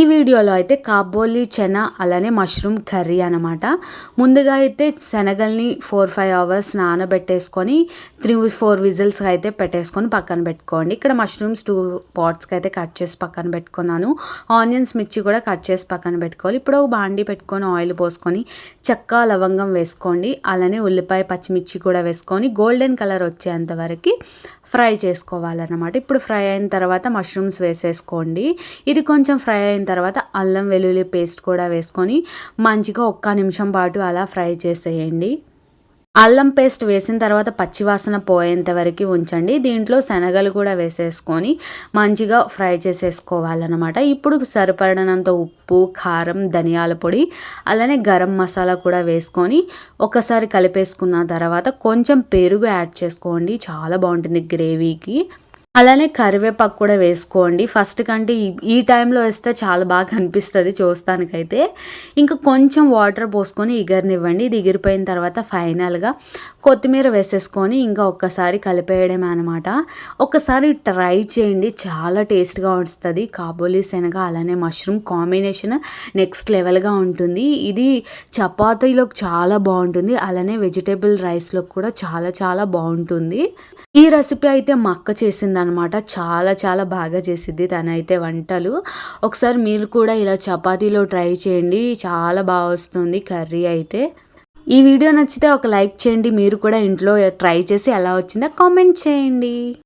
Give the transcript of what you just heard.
ఈ వీడియోలో అయితే కాబోలి చెన అలానే మష్రూమ్ కర్రీ అనమాట ముందుగా అయితే శనగల్ని ఫోర్ ఫైవ్ అవర్స్ నానబెట్టేసుకొని త్రీ ఫోర్ విజిల్స్ అయితే పెట్టేసుకొని పక్కన పెట్టుకోండి. ఇక్కడ మష్రూమ్స్ టూ పాట్స్కి అయితే కట్ చేసి పక్కన పెట్టుకున్నాను. ఆనియన్స్ మిర్చి కూడా కట్ చేసి పక్కన పెట్టుకోవాలి. ఇప్పుడు ఒక బాండి పెట్టుకొని ఆయిల్ పోసుకొని చెక్క లవంగం వేసుకోండి. అలానే ఉల్లిపాయ పచ్చిమిర్చి కూడా వేసుకొని గోల్డెన్ కలర్ వచ్చేంత వరకు ఫ్రై చేసుకోవాలన్నమాట. ఇప్పుడు ఫ్రై అయిన తర్వాత మష్రూమ్స్ వేసేసుకోండి. ఇది కొంచెం ఫ్రై అయిన తర్వాత అల్లం వెల్లుల్లి పేస్ట్ కూడా వేసుకొని మంచిగా ఒక్క నిమిషం పాటు అలా ఫ్రై చేసేయండి. అల్లం పేస్ట్ వేసిన తర్వాత పచ్చివాసన పోయేంత వరకు ఉంచండి. దీంట్లో శనగలు కూడా వేసేసుకొని మంచిగా ఫ్రై చేసేసుకోవాలన్నమాట. ఇప్పుడు సరిపడినంత ఉప్పు కారం ధనియాల పొడి అలానే గరం మసాలా కూడా వేసుకొని ఒకసారి కలిపేసుకున్న తర్వాత కొంచెం పెరుగు యాడ్ చేసుకోండి. చాలా బాగుంటుంది గ్రేవీకి. అలానే కరివేపాకు కూడా వేసుకోండి. ఫస్ట్ కంటే ఈ టైంలో వేస్తే చాలా బాగా అనిపిస్తుంది చూస్తానికైతే. ఇంకా కొంచెం వాటర్ పోసుకొని ఇగరనివ్వండి. ఇది ఎగిరిపోయిన తర్వాత ఫైనల్గా కొత్తిమీర వేసేసుకొని ఇంకా ఒక్కసారి కలిపేయడమే అనమాట ఒకసారి ట్రై చేయండి. చాలా టేస్ట్గా వస్తుంది కాబోలి శనగ అలానే మష్రూమ్ కాంబినేషన్ నెక్స్ట్ లెవెల్గా ఉంటుంది. ఇది చపాతీలోకి చాలా బాగుంటుంది. అలానే వెజిటేబుల్ రైస్లో కూడా చాలా చాలా బాగుంటుంది. ఈ రెసిపీ అయితే మా అక్క చేసింది అనమాట చాలా చాలా బాగా చేసిద్ది తనైతే వంటలు. ఒకసారి మీరు కూడా ఇలా చపాతీలో ట్రై చేయండి. చాలా బాగా వస్తుంది కర్రీ అయితే. ఈ వీడియో నచ్చితే ఒక లైక్ చేయండి. మీరు కూడా ఇంట్లో ట్రై చేసి ఎలా వచ్చిందో కామెంట్ చేయండి.